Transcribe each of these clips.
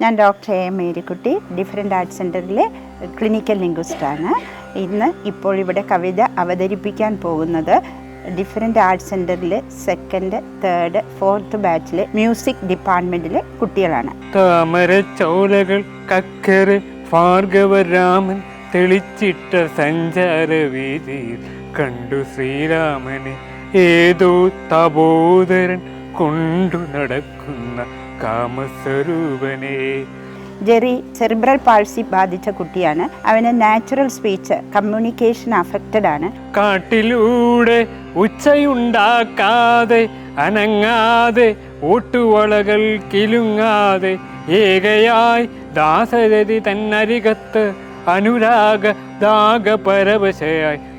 ഞാൻ doctor A Marykutty different art സെന്ററിലെ clinical ലിംഗ്വിസ്റ്റാണ് ഇന്ന് ഇപ്പോൾ ഇവിടെ കവിത അവതരിപ്പിക്കാൻ പോകുന്നത് ഡിഫറെന്റ് ആർട്ട് സെന്ററിൽ സെക്കൻഡ് തേർഡ് ഫോർത്ത് ബാച്ചിലെ മ്യൂസിക് ഡിപ്പാർട്ട്മെന്റിലെ കുട്ടികളാണ്. താമരച്ചോലകൾ കക്കറ് ഭാർഗവരാമൻ തെളിച്ചിട്ട സഞ്ചാര വീതിയിൽ കണ്ടു ശ്രീരാമനെ. ഏതോ തപോധരൻ കൊണ്ടു നടക്കുന്ന കാമസ്വരൂപനെ. ജെറി സെറിബ്രൽ പാൾസി ബാധിച്ച കുട്ടിയാണ്. അവന് നാച്ചുറൽ സ്പീച്ച് കമ്മ്യൂണിക്കേഷൻ അഫക്റ്റഡ് ആണ്. കാട്ടിലൂടെ ഉച്ചയുണ്ടാക്കാതെ അനങ്ങാതെ ഓട്ടുവളകൾ കിലുങ്ങാതെ ഏകയായി ദാസരതി തന്നരികത്ത് അനുരാഗ ദാഗപരവശയായി. വന്നു താടക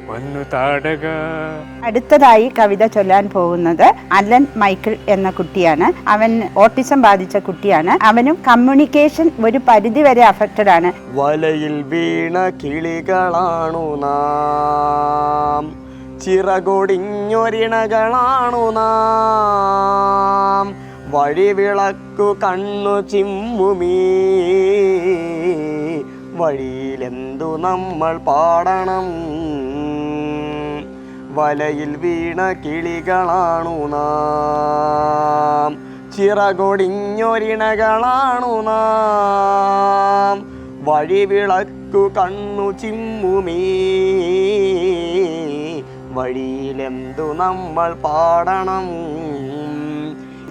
അടുത്തതായി കവിത ചൊല്ലാൻ പോകുന്നത് അലൻ മൈക്കിൾ എന്ന കുട്ടിയാണ്. അവൻ ഓട്ടിസം ബാധിച്ച കുട്ടിയാണ്. അവനും കമ്മ്യൂണിക്കേഷൻ ഒരു പരിധി വരെ അഫക്റ്റഡ് ആണ്. വലയിൽ വീണ കിളികളാണു നാം. ചിറകൊടിഞ്ഞൊരിണകളാണു നാം. വഴിവിളക്കു കണ്ണു ചിമ്മുമീ. വഴിയിലെന്തു നമ്മൾ പാടണം? വലയിൽ വീണ കിളികളാണു നാം. ചിറകൊടിഞ്ഞൊരിണകളാണു നാം. വഴിവിളക്കു കണ്ണു ചിമ്മുമീ. വഴിയിലെന്തു നമ്മൾ പാടണം?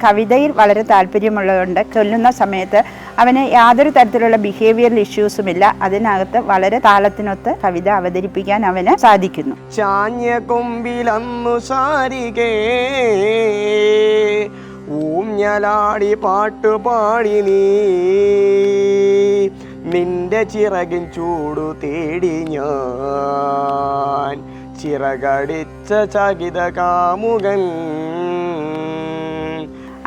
കവിതയിൽ വളരെ താല്പര്യമുള്ളതുകൊണ്ട് ചൊല്ലുന്ന സമയത്ത് അവന് യാതൊരു തരത്തിലുള്ള ബിഹേവിയറൽ ഇഷ്യൂസുമില്ല അതിനകത്ത് വളരെ താളത്തിനൊത്ത് കവിത അവതരിപ്പിക്കാൻ അവന് സാധിക്കുന്നു. ചാഞ്ഞ കൊമ്പിലന്നു ശാരികേ ഊഞ്ഞലാടി പാട്ടുപാടി നീ. നിന്റെ ചിറകിൻ ചൂടു തേടി ഞാൻ. ചിറകടിച്ച ചകിത കാമുകൻ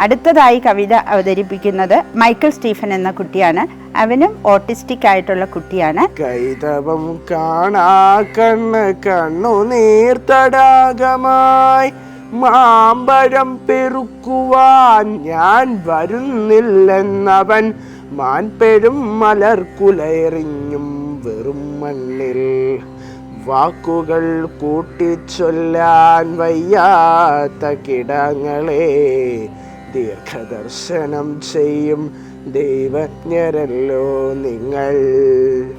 അടുത്തതായി കവിത അവതരിപ്പിക്കുന്നത് മൈക്കിൾ സ്റ്റീഫൻ എന്ന കുട്ടിയാണ്. അവനും ഓട്ടിസ്റ്റിക് ആയിട്ടുള്ള കുട്ടിയാണ്. കൈതവം കാണാ കണ്ണ് കണ്ണു നീർത്തടാകമായി. മാമ്പഴം പെറുക്കുവാൻ ഞാൻ വരുന്നില്ലെന്നവൻ മാൻപെരും മലർക്കുലയെറിഞ്ഞും വെറും മണ്ണിൽ. വാക്കുകൾ കൂട്ടിച്ചൊല്ലാൻ വയ്യാത്ത കിടങ്ങളെ ദീർഘദർശനം ചെയ്യും ദൈവജ്ഞരല്ലോ നിങ്ങൾ.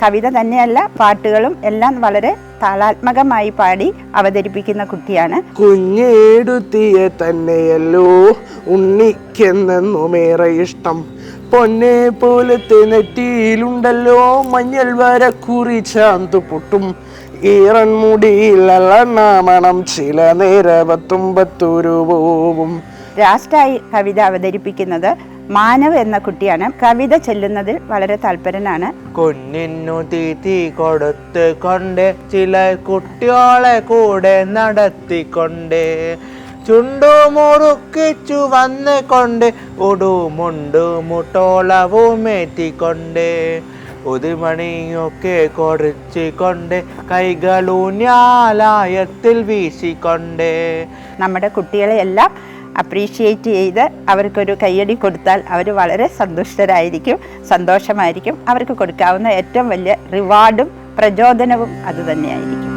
കവിത തന്നെയല്ല പാട്ടുകളും എല്ലാം വളരെ താളാത്മകമായി പാടി അവതരിപ്പിക്കുന്ന കുട്ടിയാണ്. കുഞ്ഞേടുത്തിയെ തന്നെയല്ലോ ഉണ്ണിക്കെന്നുമേറെ ഇഷ്ടം. പൊന്നെ പോലത്തെ നെറ്റിയിലുണ്ടല്ലോ മഞ്ഞൾ വര കുറിച്ചാന്തു പൊട്ടും. ഈറൻ മുടിയിലല്ല മണം ചില നേരവത്തുമ്പത്തൊരു പോവും ലാസ്റ്റായി കവിത അവതരിപ്പിക്കുന്നത് മാനവ് എന്ന കുട്ടിയാണ്. കവിത ചെല്ലുന്നതിൽ വളരെ താല്പര്യനാണ്. കുഞ്ഞിനു തീറ്റി കൊടുത്ത് കൊണ്ട് ചില കുട്ടികളെ കൂടെ നടത്തിക്കൊണ്ട് ചുണ്ടു മുറുക്കിച്ചു വന്ന് കൊണ്ട് ഉടുമുണ്ടു മുട്ടോളവുമേറ്റിക്കൊണ്ട് ഒതുമണിയൊക്കെ കൊറച്ച് കൊണ്ട് കൈകളൂ ഞാലായത്തിൽ വീശിക്കൊണ്ട് നമ്മുടെ കുട്ടികളെ എല്ലാം അപ്രീഷിയേറ്റ് ചെയ്ത് അവർക്കൊരു കയ്യടി കൊടുത്താൽ അവർ വളരെ സന്തുഷ്ടരായിരിക്കും സന്തോഷമായിരിക്കും. അവർക്ക് കൊടുക്കാവുന്ന ഏറ്റവും വലിയ റിവാർഡും പ്രചോദനവും അതുതന്നെയായിരിക്കും